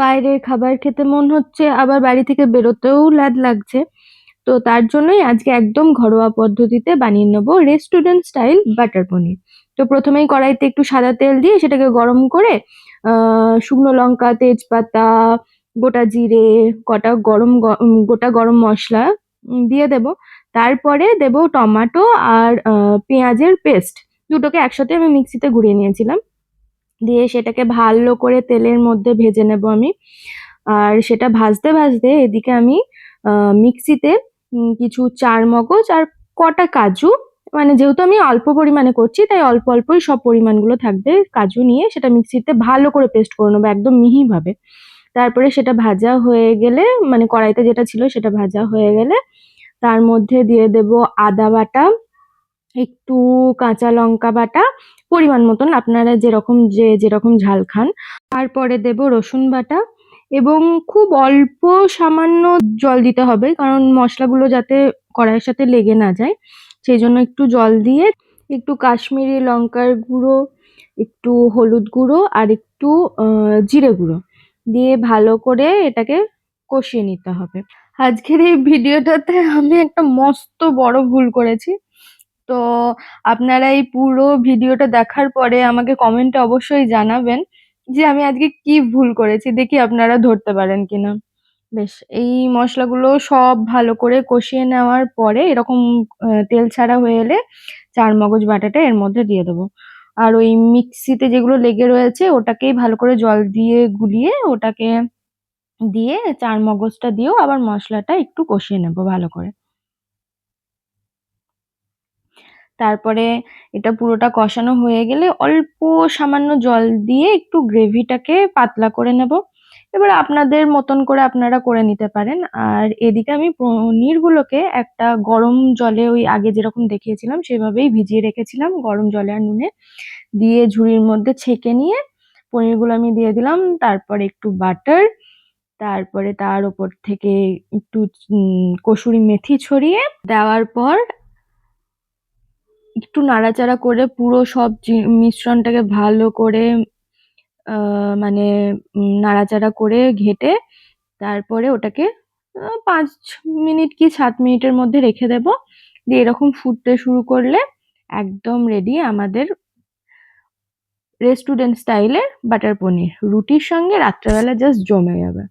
বাইরের খাবার খেতে মন হচ্ছে, আবার বাড়ি থেকে বেরোতেও ল্যাদ লাগছে। তো তার জন্যই আজকে একদম ঘরোয়া পদ্ধতিতে বানিয়ে নেব রেস্টুরেন্ট স্টাইল বাটার পনির। তো প্রথমেই কড়াইতে একটু সাদা তেল দিয়ে সেটাকে গরম করে শুকনো লঙ্কা, তেজপাতা, গোটা জিরে, কটা গরম গোটা গরম মশলা দিয়ে দেব। তারপরে দেব টমাটো আর পেঁয়াজের পেস্ট দুটোকে একসাথে আমি মিক্সিতে ঘুরিয়ে নিয়েছিলাম। দিয়ে সেটাকে ভালো করে তেলের মধ্যে ভেজে নেব আমি। আর সেটা ভাজতে ভাজতে এদিকে আমি মিক্সিতে কিছু চার মগজ আর কটা কাজু। মানে যেহেতু আমি অল্প পরিমাণে করছি, তাই অল্প অল্পই সব পরিমাণগুলো থাকবে কাজু নিয়ে সেটা মিক্সিতে ভালো করে পেস্ট করে নেব একদম মিহিভাবে। তারপরে সেটা ভাজা হয়ে গেলে মানে কড়াইতে যেটা ছিল সেটা ভাজা হয়ে গেলে, তার মধ্যে দিয়ে দেব আদা বাটা একটু কাঁচা লঙ্কা বাটা পরিমাণ মতন আপনারা যেরকম যে যেরকম ঝাল খান। তারপরে দেব রসুন বাটা এবং খুব অল্প সামান্য জল দিতে হবে কারণ মশলাগুলো যাতে কড়াইয়ের সাথে লেগে না যায়। সেই জন্য একটু জল দিয়ে একটু কাশ্মীরি লঙ্কার গুঁড়ো, একটু হলুদ গুঁড়ো আর একটু জিরে গুঁড়ো দিয়ে ভালো করে এটাকে কষিয়ে নিতে হবে। আজকের এই ভিডিওটাতে আমি একটা মস্ত বড় ভুল করেছি। তো আপনারা এই পুরো ভিডিওটা দেখার পরে আমাকে কমেন্টে অবশ্যই জানাবেন যে আমি আজকে কি ভুল করেছি, দেখি আপনারা ধরতে পারেন কিনা। বেশ, এই মশলাগুলো সব ভালো করে কষিয়ে নেওয়ার পরে এরকম তেল ছাড়া হয়ে এলে চার মগজ বাটাটা এর মধ্যে দিয়ে দেবো। আর ওই মিক্সিতে যেগুলো লেগে রয়েছে ওটাকেই ভালো করে জল দিয়ে গুলিয়ে ওটাকে দিয়ে চার মগজটা দিয়েও আবার মশলাটা একটু কষিয়ে নেব ভালো করে। তারপরে এটা পুরোটা কষানো হয়ে গেলে অল্প সামান্য জল দিয়ে একটু গ্রেভিটাকে পাতলা করে নেব। এবার আপনাদের মতন করে আপনারা করে নিতে পারেন। আর এদিকে আমি পনিরগুলোকে একটা গরম জলে ওই আগে যেরকম দেখিয়েছিলাম সেভাবেই ভিজিয়ে রেখেছিলাম গরম জলে আর নুনে। দিয়ে ঝুড়ির মধ্যে ছেঁকে নিয়ে পনিরগুলো আমি দিয়ে দিলাম। তারপরে একটু বাটার, তারপরে তার ওপর থেকে একটু কসুরি মেথি ছড়িয়ে দেওয়ার পর একটু নাড়াচাড়া করে পুরো সব মিশ্রণটাকে ভালো করে মানে নাড়াচাড়া করে ঘেটে তারপরে ওটাকে পাঁচ মিনিট কি সাত মিনিটের মধ্যে রেখে দেব। দিয়ে এরকম ফুটতে শুরু করলে একদম রেডি আমাদের রেস্টুরেন্ট স্টাইলের বাটার পনির। রুটির সঙ্গে রাত্রেবেলা জাস্ট জমে যাবে।